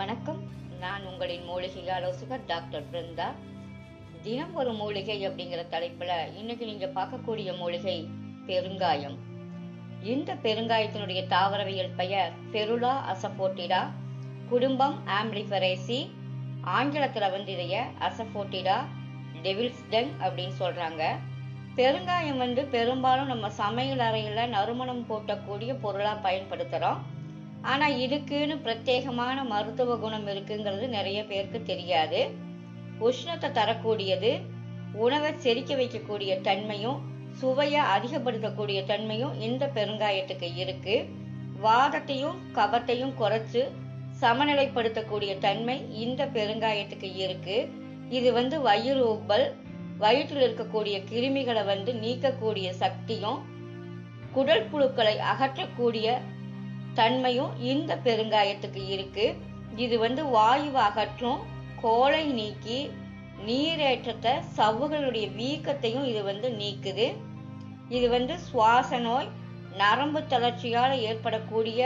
வணக்கம். நான் உங்களின் மூலிகை ஆலோசகர் டாக்டர் பிருந்தா. தினம் ஒரு மூலிகை அப்படிங்கிற தலைப்புல இன்னைக்கு நீங்க பார்க்கக்கூடிய மூலிகை பெருங்காயம். இந்த பெருங்காயத்தினுடைய தாவரவியல் பெயர் பெருலா அசபோட்டிடா குடும்பம் ஆம்பிளிஃபரேசி ஆங்கிலத்துல வந்து இதைய அசபோட்டிடா டெவில்ஸ்டன் அப்படின்னு சொல்றாங்க. பெருங்காயம் வந்து பெரும்பாலும் நம்ம சமையல் அறையில நறுமணம் கூட்டக்கூடிய பொருளா பயன்படுத்துறோம். ஆனால் இதுக்குன்னு பிரத்யேகமான மருத்துவ குணம் இருக்குங்கிறது நிறைய பேருக்கு தெரியாது. உஷ்ணத்தை தரக்கூடியது உணவை செரிக்க வைக்கக்கூடிய தன்மையும் சுவையை அதிகப்படுத்தக்கூடிய தன்மையும் இந்த பெருங்காயத்துக்கு இருக்கு. வாதத்தையும் கபத்தையும் குறைச்சு சமநிலைப்படுத்தக்கூடிய தன்மை இந்த பெருங்காயத்துக்கு இருக்கு. இது வந்து வயிறு உப்பல் வயிற்றில் இருக்கக்கூடிய கிருமிகளை வந்து நீக்கக்கூடிய சக்தியும் குடல் புழுக்களை அகற்றக்கூடிய தன்மையும் இந்த பெருங்காயத்துக்கு இருக்கு. இது வந்து வாயுவை அகற்றும் கோலை நீக்கி நீரேற்றத்தை சவ்வுகளுடைய வீக்கத்தையும் இது வந்து நீக்குது. இது வந்து சுவாச நோய் நரம்பு தளர்ச்சியால் ஏற்படக்கூடிய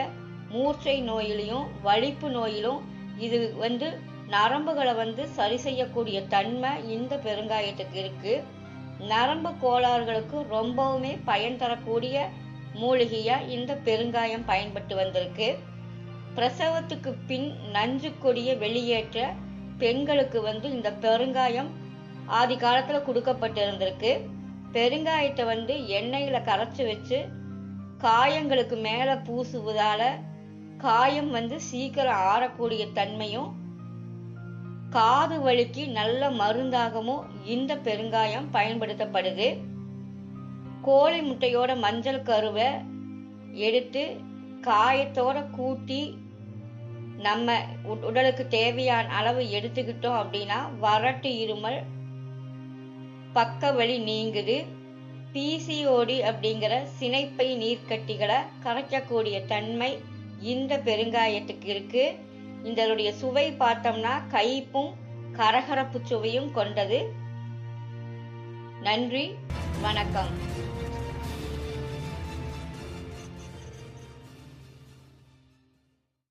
மூர்ச்சை நோயிலையும் வலிப்பு நோயிலும் இது வந்து நரம்புகளை வந்து சரி செய்யக்கூடிய தன்மை இந்த பெருங்காயத்துக்கு இருக்கு. நரம்பு கோளாறுகளுக்கு ரொம்பவுமே பயன் தரக்கூடிய மூலிகையா இந்த பெருங்காயம் பயன்பட்டு வந்திருக்கு. பிரசவத்துக்கு பின் நஞ்சு கொடியை வெளியேற்ற பெண்களுக்கு வந்து இந்த பெருங்காயம் ஆதி காலத்துல கொடுக்கப்பட்டு இருந்திருக்கு பெருங்காயத்தை வந்து எண்ணெயில கரைச்சு வச்சு காயங்களுக்கு மேல பூசுவதால காயம் வந்து சீக்கிரம் ஆறக்கூடிய தன்மையும் காது வலிக்கு நல்ல மருந்தாகவும் இந்த பெருங்காயம் பயன்படுத்தப்படுது. கோழி முட்டையோட மஞ்சள் கருவை எடுத்து காயத்தோட கூட்டி நம்ம உடலுக்கு தேவையான அளவு எடுத்துக்கிட்டோம் அப்படின்னா வறட்டு இருமல் பக்க வழி நீங்குது. பிசிஓடி அப்படிங்கிற சினைப்பை நீர்க்கட்டிகளை கரைக்கக்கூடிய தன்மை இந்த பெருங்காயத்துக்கு இருக்கு. இதனுடைய சுவை பார்த்தோம்னா கைப்பும் கரகரப்பு சுவையும் கொண்டது. நன்றி வணக்கம்.